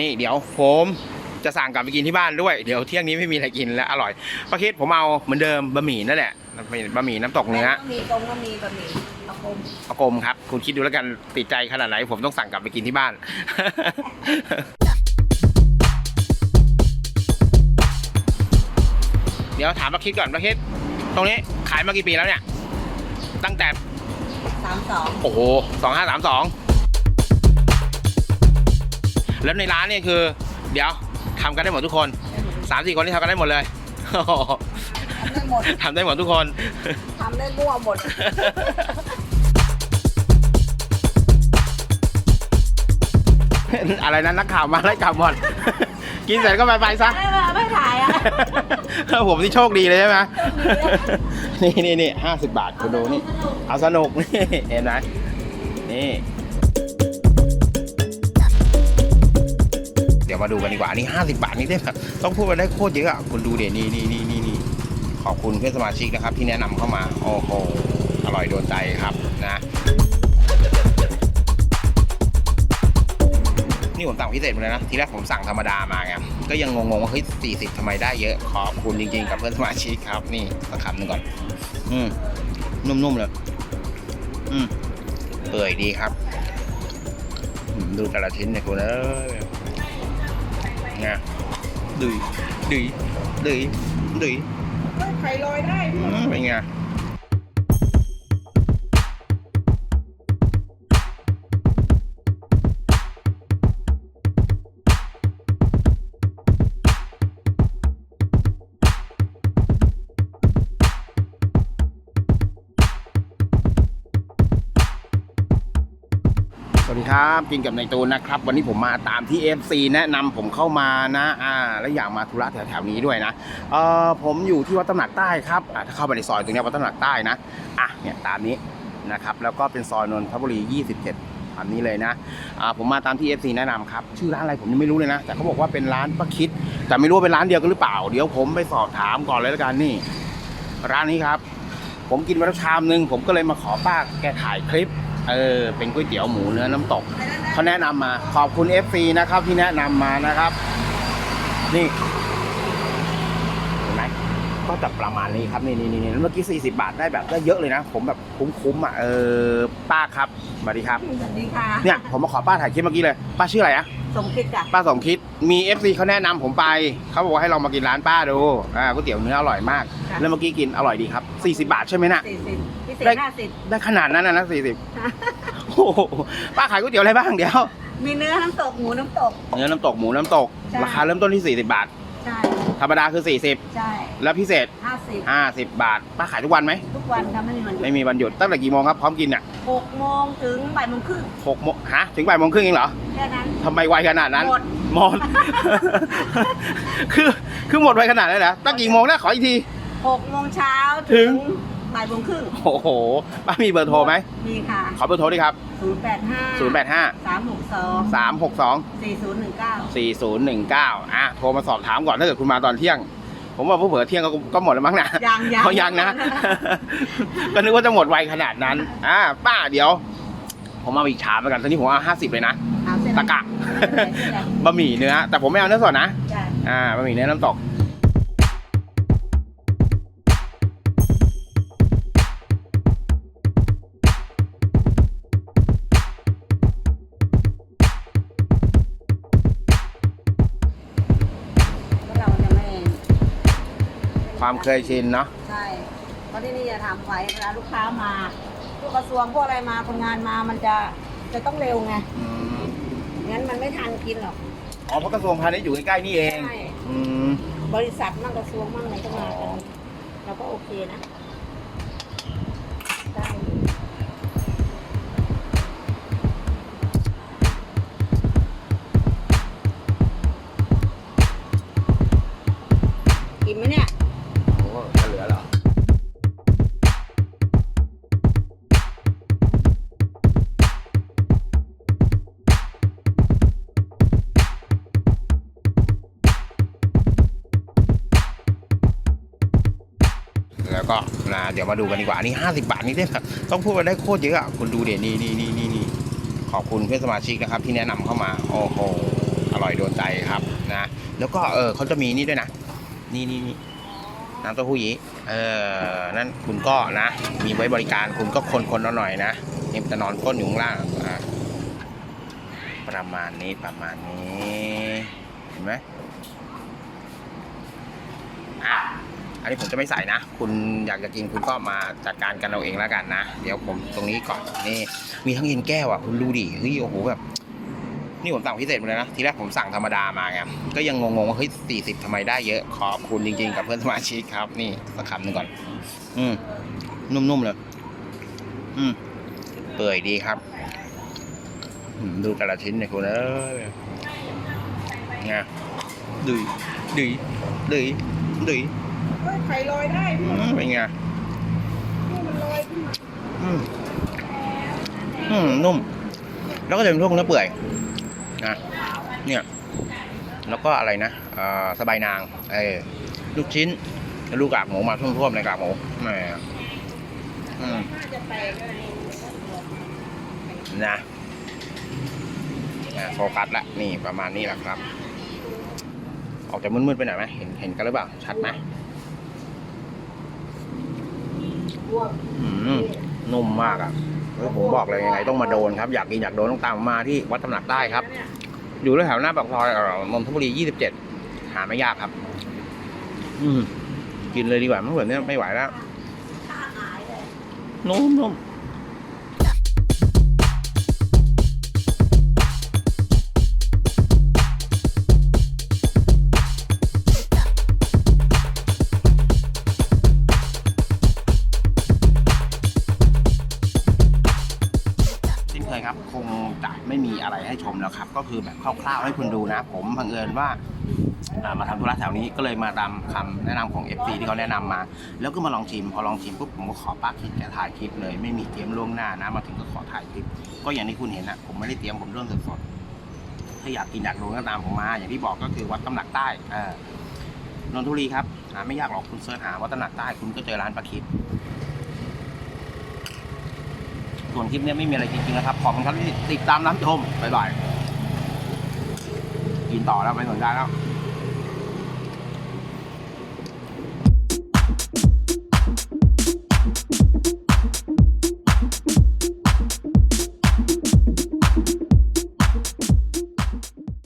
นี่เดี๋ยวผมจะสั่งกลับไปกินที่บ้านด้วยเดี๋ยวเที่ยงนี้ไม่มีอะไรกินแล้วอร่อยป้าคิดผมเอาเหมือนเดิมบะหมี่นั่นแหละบะหมี่น้ำตกเนื้อมีตรงก็มีบะหมี่เอากลมเอากลมครับคุณคิดดูแล้วกันติดใจขนาดไหนผมต้องสั่งกลับไปกินที่บ้านเดี๋ยวถามป้าคิดก่อนป้าคิดตรงนี้ขายมากี่ปีแล้วเนี่ย ตั้งแต่สามสองโอ้โหสองห้าสามสอง แล้วในร้านเนี่ยคือ เดี๋ยวทำกันได้หมดทุกคนสามสี่คนที่ทำกันได้หมดเลยทำได้หมดทำได้หมดทุกคนทำได้มั่วหมด อะไรนั้นนักข่าวมาไล่กลับหมด กินเสร็จก็ไปไปซะ ไม่ไม่ไม่ถ่ายอะผมที่โชคดีเลยใช่ไหมนี่นี่นี่ห้าสิบบาทคุณดูนี่ เอาสนุกนี่เห็นไหมนี่ มาดูกันดีกว่าอันนี่ห้าสิบบาทนี่ได้แบบต้องพูดไปได้โคตรเยอะอะคุณดูเดี๋ยวนี่นี่นี่นี่นี่ขอบคุณเพื่อนสมาชิกนะครับ ที่แนะนำเข้ามาโอ้โหอร่อยโดนใจครับนะนี่ผมสั่งพิเศษมาเลยนะ ทีแรกผมสั่งธรรมดามาไงก็ยังงงๆว่าเฮ้ยสี่สิบทำไมได้เยอะ ขอบคุณจริงๆ กับเพื่อนสมาชิกครับ นี่สักคำหนึ่งก่อน อืมนุ่มๆเลย อืมเปื่อยดีครับ ดูแต่ละชิ้นเนี่ยคุณเอ้ย ไงดุยดุยดุยดุยไข่ลอยได้อืมเป็นไง สวัสดีครับกินกับในตูนนะครับ วันนี้ผมมาตามที่ FC แนะนำผมเข้ามานะอ่าและอยากมาธุระแถวๆนี้ด้วยนะเออผมอยู่ที่วัดตำหนักใต้ครับอ่าถ้าเข้าไปในซอยตรงนี้วัดตำหนักใต้นะอะเนี่ยตามนี้นะครับแล้วก็เป็นซอยนนทบุรี 27อันนี้เลยนะอ่าผมมาตามที่ FC แนะนำครับชื่อร้านอะไรผมยังไม่รู้เลยนะ แต่เขาบอกว่าเป็นร้านป้าคิด แต่ไม่รู้ว่าเป็นร้านเดียวกันหรือเปล่า เดี๋ยวผมไปสอบถามก่อนเลยละกันนี่ ร้านนี้ครับ ผมกินมาแล้วชามนึงผมก็เลยมาขอป้าแกถ่ายคลิป เออ เป็นก๋วยเตี๋ยวหมูเนื้อน้ำตกเขาแนะนำมา ขอบคุณ FC นะครับ ที่แนะนำมานะครับ นี่เห็นไหมก็จะประมาณนี้ครับนี่นี่นี่เมื่อกี้40 บาทได้แบบได้เยอะเลยนะ ผมแบบคุ้มๆอะเออป้าครับสวัสดีครับสวัสดีค่ะเนี่ยผมมาขอป้าถ่ายคลิปเมื่อกี้เลย ป้าชื่ออะไรอะสมคิดจ้ะป้าสมคิดมี FC เขาแนะนำผมไปเขาบอกว่าให้ลองมากินร้านป้าดูอ่าก๋วยเตี๋ยวเนื้ออร่อยมาก แล้วเมื่อกี้กินอร่อยดีครับ40 บาทใช่ไหมน่ะสี่สิบ พิเศษได้ ห้าสิบได้ขนาดนั้นนะนะสี่สิบโอ้โหป้าขายก๋วยเตี๋ยวอะไรบ้างเดี๋ยว มีเนื้อน้ำตกหมูน้ำตก เนื้อน้ำตกหมูน้ำตก ใช่ ราคาเริ่มต้นที่ 40 บาท ใช่ธรรมดาคือ40ใช่แล้วพิเศษ ห้าสิบ50 บาท ป้าขายทุกวันไหม ทุกวันค่ะไม่มีวันหยุดไม่มีวันหยุด ตั้งแต่กี่โมงครับ พร้อมกินอะหกโมงถึงบ่ายโมงครึ่งหกโมงฮะ ถึงบ่ายโมงครึ่งเองเหรอแค่นั้น ทำไมไวขนาดนั้นหมด หมด คือ คือหมดไวขนาดนั้นเหรอตั้งกี่โมงนะขออีกที หกโมงเช้าถึถึง ง บ่ายโมงครึ่งโอ้โหป้ามีเบอร์โทรไหมมีค่ะ ขอเบอร์โทรดิครับศูนย์แปดห้า085สามหกสอง362สี่ศูนย์หนึ่งเก้า4019อะโทรมาสอบถามก่อนถ้าเกิดคุณมาตอนเที่ยง ผมว่าผู้เผื่อเที่ยงก็ก็หมดแล้วมั้งนะยังยังเขายังนะ ก็นึกว่าจะหมดไวขนาดนั้นอ่าป้าเดี๋ยว ผมเอาอีกชามแล้วกันตอนนี้ผมเอาห้าสิบเลยนะ เอาเส้นตะกะ บะหมี่เนื้อแต่ผมไม่เอาเนื้อสดนะ จ้ะ อ่าบะหมี่เนื้อน้ำตก ความเคยชินเนาะใช่เพราะที่นี่จะทำไว้เวลาลูกค้ามาพวกกระทรวงพวกอะไรมาคนงานมามันจะจะต้องเร็วไงอืมงั้นมันไม่ทันกินหรอก อ๋อเพราะกระทรวงพาณิชย์อยู่ใกล้ๆนี่เองใช่ อืมบริษัทมั่งกระทรวงมั่งอะไรก็มากันเราก็โอเคนะ แล้วก็นะเดี๋ยวมาดูกันดีกว่าอันนี้ 50 บาทนี่ได้แบบต้องพูดไปได้โคตรเยอะอะคุณดูเดี๋ยวนี่นี่นี่นี่นี่ขอบคุณเพื่อนสมาชิกนะครับที่แนะนำเข้ามาโอ้โหอร่อยโดนใจครับนะแล้วก็เออเขาจะมีนี่ด้วยนะนี่นี่นี่น้ำเต้าหู้ยี้เออนั่นคุณก็นะ มีไว้บริการคุณก็คนคนหน่อยนะนี่มันจะนอนก้นอยู่ข้างล่างประมาณนี้ประมาณนี้ เห็นไหมอะ อันนี้ผมจะไม่ใส่นะ คุณอยากจะกินคุณก็มาจัดการกันเอาเองแล้วกันนะ เดี๋ยวผมตรงนี้ก่อนนี่มีทั้งเย็นแก้วอะคุณดูดิเฮ้ยโอ้โหแบบนี่ผมสั่งพิเศษมาเลยนะ ทีแรกผมสั่งธรรมดามาไงก็ยังงงๆว่าเฮ้ยสี่สิบทำไมได้เยอะ ขอบคุณจริงๆ กับเพื่อนสมาชิกครับ นี่สักคำหนึ่งก่อน อืมนุ่มๆเลย อืมเปื่อยดีครับดูแต่ละชิ้นเนี่ยคุณเอ้ยไงดุยดุยดุยดุย เฮ้ยไข่ลอยได้พี่อืมเป็นไงนี่มันลอยขึ้นมาอืมอืมนุ่ม แล้วก็จะเป็นพวกเนื้อเปื่อยนะเนี่ย แล้วก็อะไรนะเอ่อสบายนางเออลูกชิ้นแล้วลูกกากหมูมาท่วมๆในกากหมูแหมอืมน่าจะแตกเลยนะนะโฟกัสละนี่ประมาณนี้แหละครับ ออกจะมืดๆไปหน่อยไหมเห็นเห็นกันหรือเปล่า ชัดไหม บวก อืม นุ่มมากอะเฮ้ยผมบอกเลยยังไงต้องมาโดนครับ อยากกินอยากโดนต้องตามผมมาที่วัดตำหนักใต้ครับ อยู่แถวหน้าปากซอยเอ่อนนทบุรี27หาไม่ยากครับ อืมกินเลยดีกว่าไม่เหมือนเนี้ยไม่ไหวแล้วค่าหายเลยนุ่มนุ่ม คือแบบคร่าวๆให้คุณดูนะ ผมบังเอิญว่ามาทำธุระแถวนี้ก็เลยมาตามคำแนะนำของ FC ที่เขาแนะนำมา แล้วก็มาลองชิม พอลองชิมปุ๊บผมก็ขอป้าคิดแกถ่ายคลิปเลย ไม่มีเตรียมล่วงหน้านะมาถึงก็ขอถ่ายคลิป ก็อย่างที่คุณเห็นนะผมไม่ได้เตรียมผมเรื่องสดๆถ้าอยากกินอยากรู้ก็ตามผมมา อย่างที่บอกก็คือวัดตำหนักใต้เอนนทบุรีครับหาไม่ยากหรอกคุณเสิร์ชหาวัดตำหนักใต้คุณก็เจอร้านป้าคิดส่วนคลิปเนี้ยไม่มีอะไรจริงๆนะครับขอบคุณครับที่ติดตามรับชมบ๊ายบาย กินต่อแล้วไม่สนใจแล้ว